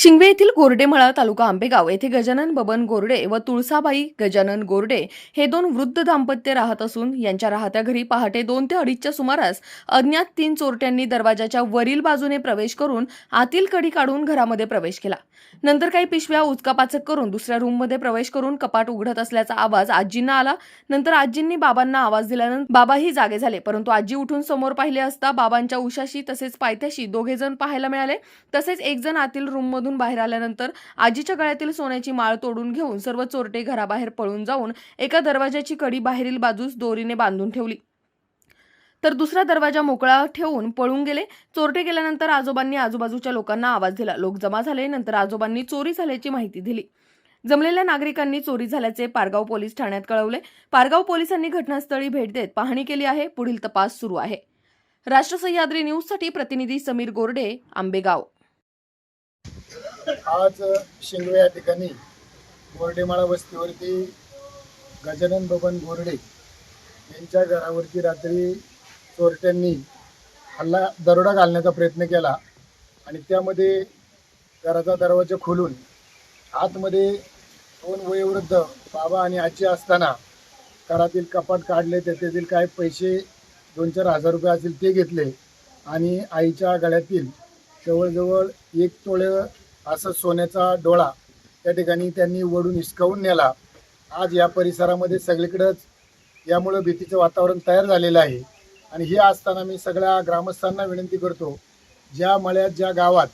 शिंगवे येथील गोरडेमळा तालुका आंबेगाव येथे गजानन बबन गोरडे व तुळसाबाई गजानन गोरडे हे दोन वृद्ध दाम्पत्य राहत असून यांच्या राहत्या घरी पहाटे दोन ते अडीचच्या सुमारास अज्ञात तीन चोरट्यांनी दरवाजाच्या वरील बाजूने प्रवेश करून आतील कडी काढून घरामध्ये प्रवेश केला. नंतर काही पिशव्या उचकापाचक करून दुसऱ्या रूममध्ये प्रवेश करून कपाट उघडत असल्याचा आवाज आजींना आला. नंतर आजींनी बाबांना आवाज दिल्यानंतर बाबाही जागे झाले परंतु आजी उठून समोर पाहिले असता बाबांच्या उशाशी तसेच पायथ्याशी दोघे जण पाहायला मिळाले. तसेच एक जण आतील रूममधून बाहेर आल्यानंतर आजीच्या गळ्यातील सोन्याची माळ तोडून घेऊन सर्व चोरटे घराबाहेर पळून जाऊन एका दरवाजाची कडी बाहेरील बाजूस दोरीने बांधून ठेवली. तर दुसरा दरवाजा मोकळा ठेवून पळून गेले. चोरटे गेल्यानंतर आजोबांनी आजूबाजूच्या लोकांना आवाज दिला. लोक जमा झाले. नंतर आजोबांनी चोरी झाल्याची माहिती दिली. जमलेल्या नागरिकांनी चोरी झाल्याचे पारगाव पोलीस ठाण्यात कळवले. पारगाव पोलिसांनी घटनास्थळी भेट देत पाहणी केली आहे. पुढील तपास सुरू आहे. राष्ट्र सह्याद्री न्यूजसाठी प्रतिनिधी समीर गोरडे आंबेगाव. आज शिंगवे या ठिकाणी बोर्डेमाळा वस्तीवरती गजानन बबन बोर्डे यांच्या घरावरती रात्री चोरट्यांनी हल्ला दरोडा घालण्याचा प्रयत्न केला आणि त्यामध्ये घराचा दरवाजा खोलून आतमध्ये दोन वयोवृद्ध बाबा आणि आजी असताना घरातील कपाट काढले त्याच्यातील काय पैसे दोन चार हजार रुपये असतील ते घेतले आणि आईच्या गळ्यातील जवळजवळ एक तोळे असं सोन्याचा डोळा त्या ठिकाणी त्यांनी वडून हिसकावून नेला. आज या परिसरामध्ये सगळीकडंच यामुळं भीतीचं वातावरण तयार झालेलं आहे. आणि हे असताना मी सगळ्या ग्रामस्थांना विनंती करतो ज्या मळ्यात ज्या गावात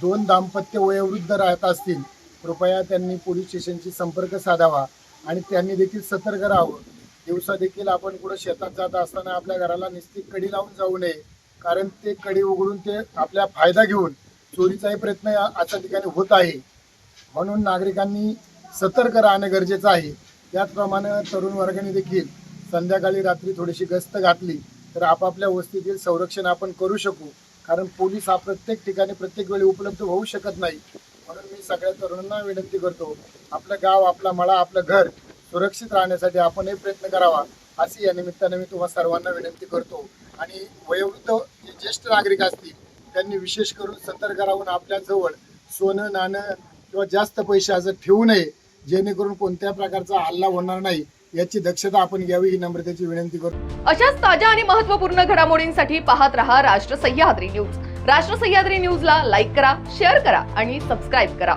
दोन दाम्पत्य वयोवृद्ध राहत असतील कृपया त्यांनी पोलीस स्टेशनशी संपर्क साधावा आणि त्यांनी देखील सतर्क राहावं. दिवसा देखील आपण कुठं शेतात जात असताना आपल्या घराला निस्ती कडी लावून जाऊ नये कारण ते कडी उघडून ते आपल्या फायदा घेऊन चोरीचाही प्रयत्न अशा ठिकाणी होत आहे. म्हणून नागरिकांनी सतर्क राहणं गरजेचं आहे. त्याचप्रमाणे तरुण वर्गाने देखील संध्याकाळी रात्री थोडीशी गस्त घातली तर आपापल्या वस्तीतील संरक्षण आपण करू शकू. कारण पोलीस हा प्रत्येक ठिकाणी प्रत्येक वेळी उपलब्ध होऊ शकत नाही. म्हणून मी सगळ्या तरुणांना विनंती करतो आपलं गाव आपला मळा आपलं घर सुरक्षित राहण्यासाठी आपण हे प्रयत्न करावा. अशी या निमित्ताने मी तुम्हा सर्वांना विनंती करतो. आणि वयोवृद्ध जे ज्येष्ठ नागरिक असतील त्यांनी विशेष करून सतर्क राहून आपल्याजवळ सोनं नाणं किंवा जास्त पैसे असं ठेवू नये जेणेकरून कोणत्या प्रकारचा हल्ला होणार नाही याची दक्षता आपण घ्यावी ही नम्रतेची विनंती करतो. अशाच ताज्या आणि महत्त्वपूर्ण घडामोडींसाठी पाहत रहा राष्ट्र सह्याद्री न्यूज. राष्ट्र सह्याद्री न्यूजला लाईक करा शेअर करा आणि सबस्क्राईब करा.